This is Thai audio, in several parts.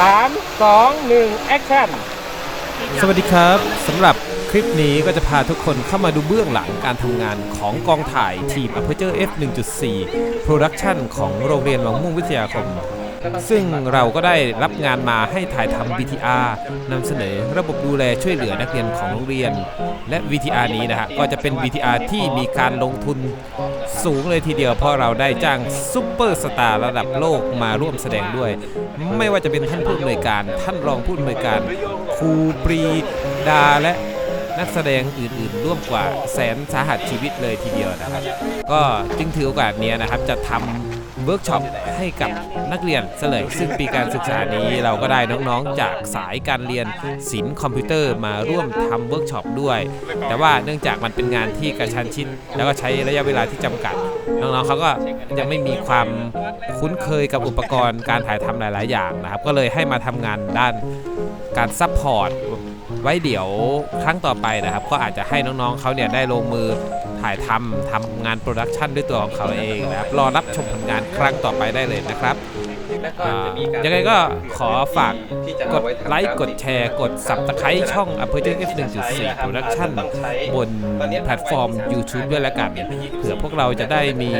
สามสองหนึ่งแอคชั่นสวัสดีครับสำหรับคลิปนี้ก็จะพาทุกคนเข้ามาดูเบื้องหลังการทำงานของกองถ่ายทีม Aperture F 1.4 Production ของโรงเรียนวังม่วงวิทยาคม ซึ่งเราก็ได้รับงานมาให้ถ่ายทำ VTR นำเสนอระบบดูแลช่วยเหลือนักเรียนของโรงเรียน และ VTR นี้นะฮะก็จะเป็น VTR ที่มีการลงทุนสูงเลยทีเดียวเพราะเราได้จ้างซุปเปอร์สตาร์ระดับโลกมาร่วมแสดงด้วย ไม่ว่าจะเป็นท่านผู้อำนวยการ ท่านรองผู้อำนวยการครูปรีดาและนักแสดงอื่นๆ ร่วมกว่าแสนสาหัสชีวิตเลยทีเดียวนะครับ ก็จึงถือโอกาสนี้นะครับจะทำ เวิร์กช็อปให้กับนักเรียนเสลยซึ่งปีการศึกษานี้เราก็ได้น้องๆ จากสายการเรียนศิลป์คอมพิวเตอร์มาร่วมทำเวิร์กช็อปด้วย แต่ว่าเนื่องจากมันเป็นงานที่กระชันชิด แล้วก็ใช้ระยะเวลาที่จำกัด น้องๆเขาก็ยังไม่มีความคุ้นเคยกับอุปกรณ์การถ่ายทำหลาย ๆ อย่างนะครับก็เลยให้มาทำงานด้านการซัพพอร์ต ไว้เดี๋ยวครั้งต่อไปนะครับ ก็อาจจะให้น้องๆเขาเนี่ยได้ลงมือถ่ายทำทำงานโปรดักชันด้วยตัวของเขาเองนะครับรอรับชมผลงานครั้งต่อไปได้เลยนะครับ ก็อ่าจะมีการยังไงก็ขอฝากที่จะกเอาดว้ทำไลค์ารกดแชร์กด subscribe ช่อง Aperture F 1.4 Production บนแพลตฟอร์ม YouTube ด้วยแล้วกันเผื่อพวกเราจะได้มี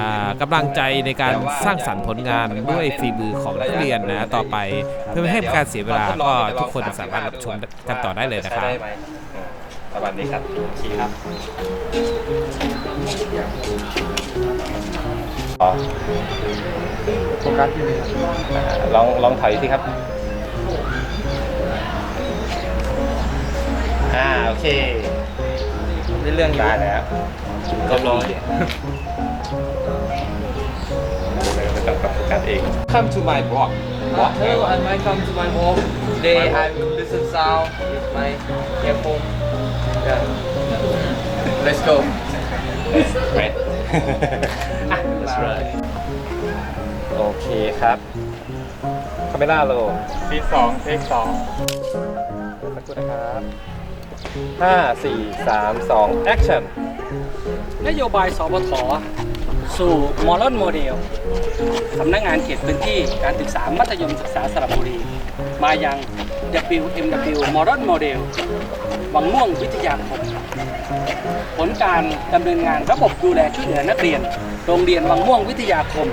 อ่ากำลังใจในการสร้างสรรค์ผลงานด้วยฝีมือของนักเรียนนะต่อไปเพื่อไม่ให้เป็นการเสียเวลาก็ทุกคนสามารถรับชมกันต่อได้เลยนะครับ ประมาณนี้ครับโอเคครับอ๋อโฟกัสที่นี่อ่าลองลองถอยสิครับ อ่าโอเคได้เรื่องได้แล้วก็ร้อยเลยไปกับกับโฟกัสเอง Come to my blog Uh, hello and welcome to my home. Today I will listen sound with my earphone. Yeah. Let's go. right อะ That's right. โอเคครับคาเมล่าโลซีสองเทคสองสักครู่นะครับห้าสี่สามสองแอคชั่นนโยบายสปทสู่มอลอนโมเดลสำนักงานเขตพื้นที่การศึกษามัธยมศึกษาสระบุรี มายัง WMW มอลอนโมเดล วังม่วงวิทยาคม ผลการดำเนินงานระบบดูแลช่วยเหลือนักเรียน โรงเรียนวังม่วงวิทยาคม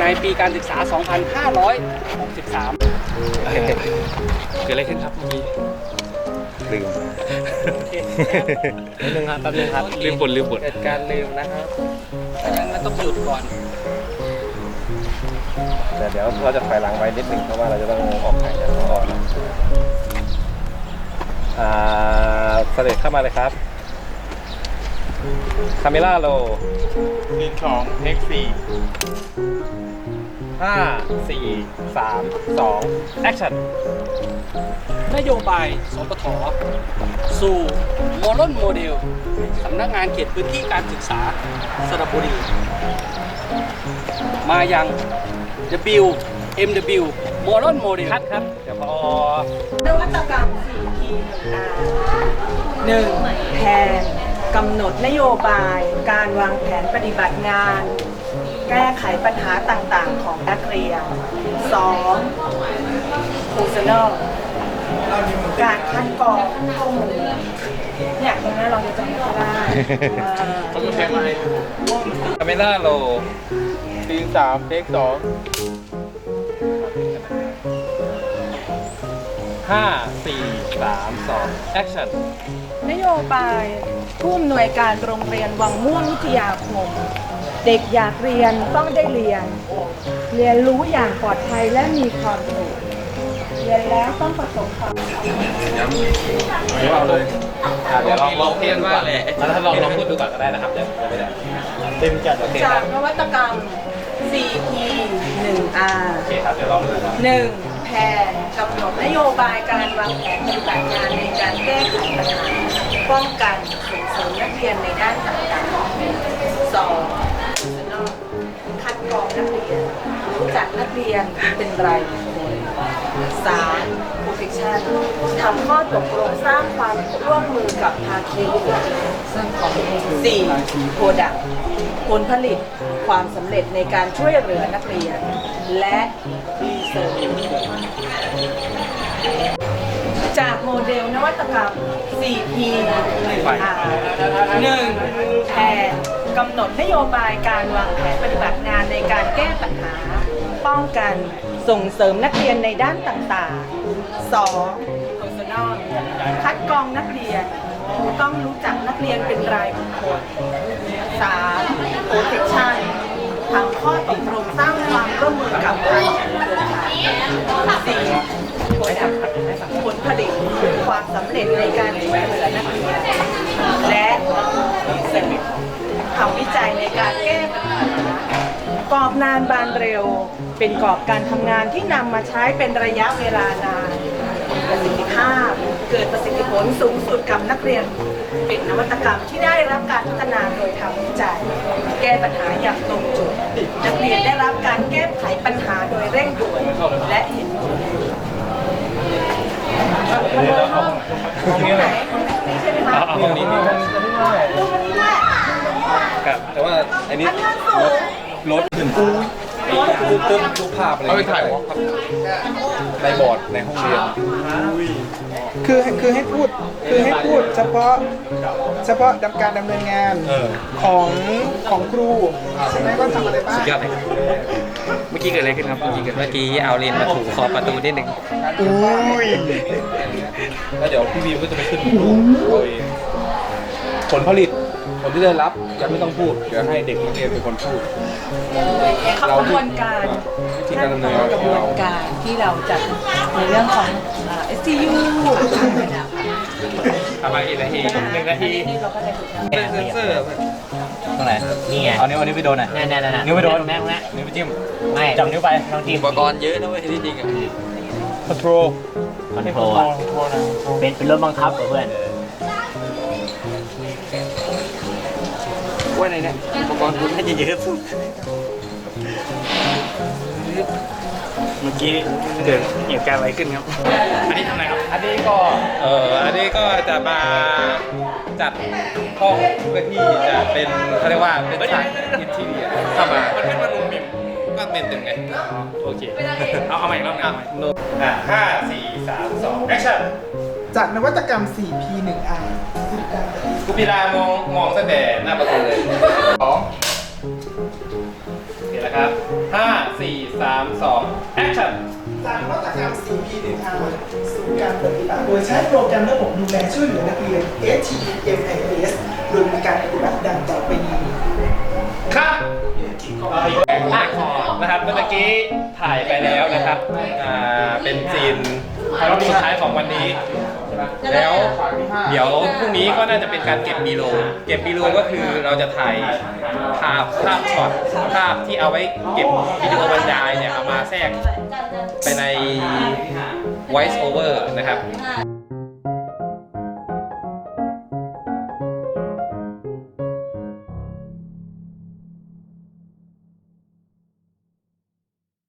ในปีการศึกษา 2563 เกิดอะไรขึ้นครับเมื่อกี้ลืมแป๊บนึงครับแป๊บนึงครับ ลืมบทลืมบท เกิดการลืมนะครับงั้นมันต้องหยุดก่อน แต่เดี๋ยวเราจะถอยหลังไว้นิดนึงเพราะว่าเราจะต้องออกหายจากก่อน อ่าเสด็จเข้ามาเลยครับคาเมล่าโลซีสองเทคสี่ห้าสี่สามสองแอคชั่นนโยบายสปทสู่โมลอนโมเดลสำนักงานเขตพื้นที่การศึกษาสระบุรี มายัง WMW โมลอนโมเดลคัดครับเดี๋ยวพอนวัตกรรม 4T 1 R 1แผนกำหนดนโยบาย การวางแผนปฏิบัติงาน แก้ไขปัญหาต่างๆ ของนักเรียน 2 Personal การคัดกรองข้อมูลเนี่ยตรงนั้นเราจะจำไม่ได้เอ่อคาเมล่าโลซีสามเทคสอง ห้าสี่สามสองแอคชั่นนโยบายผู้อำนวยการโรงเรียนวังม่วงวิทยาคม เด็กอยากเรียนต้องได้เรียน เรียนรู้อย่างปลอดภัยและมีความสุขเรียนแล้วต้องประสบความสำเร็จเดี๋ยวเอาเลยอะเดี๋ยวลองลองพูดดูก่อนแล้วถ้าลองลองพูดดูก่อนก็ได้นะครับเดี๋ยวจะไม่ได้เต็มจัดโอเคคจารักบนวัตกรรม 4P 1R โอเคครับเดี๋ยวลองดูนะครับ 1. แผนกำห นดนโยบายการวางแผนปฏิบัติงานในการแก้ไขปัญหาป้องกันส่งเสริมนักเรียนในด้านต่างๆ 2. Personal คัดกรองนักเรียนรู้จักนักเรียนเป็นรายบุคคล 3. Protection ทำข้อตกลงสร้างความร่วมมือกับภาคีสี่ Product ผลผลิตความสำเร็จในการช่วยเหลือนักเรียน และรีเสิร์ช ตกรรม 4P 1R 1. แผนกำหนดนโยบายการวางแผนปฏิบัติงานในการแก้ปัญหา ป้องกันส่งเสริมนักเรียนในด้านต่างๆ 2. Personal คัดกรองนักเรียน ต้องรู้จักนักเรียนเป็นรายบุคคล 3. Protection ทำข้อตกลงสร้างความร่วมมือกับภาคีเครือข่าย 4. ผลผลผลิตความสำเร็จในการช่วยเหลือนักเรียนและเสร็จทำวิจัยในการแก้ปัญหากรอบนานบานเร็ว เป็นกรอบการทำงานที่นำมาใช้เป็นระยะเวลานานประสิทธิภาพ เกิดประสิทธิผลสูงสุดกับนักเรียน เป็นนวัตกรรมที่ได้รับการพัฒนาโดยทำวิจัย แก้ปัญหาอย่างตรงจุด นักเรียนได้รับการแก้ไขปัญหาโดยเร่งด่วนและเห็นผล ห้องไหนห้องนี้ใช่ไหมคะเอาห้องนี้นี่ห้องนี้ด้วยครับแต่ว่าอันนี้อันนั้นสูงรถถึงปู ตึ้มตึ้มรูปภาพอะไรเอาไปถ่ายวอล์กครับในบอร์ดในห้องเรียน คือคือให้พูดคือให้พูดเฉพาะเฉพาะดำการดำเนินงานเออ ของของครูใช่ไหมว่าทำอะไรบ้าง ยอดเลยเมื่อกี้เกิดอะไรขึ้นครับ เมื่อกี้เกิดเมื่อกี้เอาเลนมาถูกขอบประตูนิดหนึ่งอุ้ย แล้วเดี๋ยวพี่บีมก็จะไปขึ้นรูปเอาเองผลผลิต ผลที่ได้รับยังไม่ต้องพูดเดี๋ยวให้เด็กนักเรียนเป็นคนพูด เขากระบวนการวิธีการดำเนินกระบวนการที่เราจัดในเรื่องของอ่า SCU ประมาณกี่นาทีหนึ่งนาทีเราก็จะถูกทำเซนเซอร์ตรงไหนนี่ไงเอานิ้วเอานิ้วไปโดนหน่อยแน่แน่แน่นิ้วไปโดนตรงนี้ตรงนี้นิ้วไปจิ้มไม่จับนิ้วไปลองจิ้มอุปกรณ์เยอะนะเว้ยที่จริงอะคอนโทรลคอนโทรลอะเป็นเป็นรถบังคับเหรอเพื่อน ว่าในเนี่ยอุปกรณ์คุณน่าจะเยอะสุดเมื่อกี้เกิดเหตุการณ์อะไรขึ้นครับ อันนี้ทำไงครับ อันนี้ก็เอออันนี้ก็จะมาจัดห้องเพื่อที่จะเป็นเขาเรียกว่าเป็นฉากอินทีเรียเข้ามามันเป็นมันมุมมิมก็เป็นตึงไง โอเค เอาเอาใหม่รอบหนึงเอาใหม่อะห้าสี่สามสองแอคชั่น จากนวัตกรรม 4P1R กูพีรามองมองตั้งแต่หน้าประตูเลยสองโอเคแล้วครับห้าสี่สามสองแอคชั่นจากนวัตกรรม 4P1R สู่การปฏิบัติโดยใช้โปรแกรมระบบดูแลช่วยเหลือนักเรียน HTMLS โดยมีการปฏิบัติดังต่อไปนี้ครับลากคอนะครับเมื่อกี้ถ่ายไปแล้วนะครับอ่าเป็นซีนสุดท้ายของวันนี้ แล้วเดี๋ยวพรุ่งนี้ก็น่าจะเป็นการเก็บบีโล เก็บบีโลก็คือเราจะถ่ายภาพภาพช็อตภาพที่เอาไว้เก็บวิดีโอบรรยายเนี่ยเอามาแทรกไปใน voice over นะครับ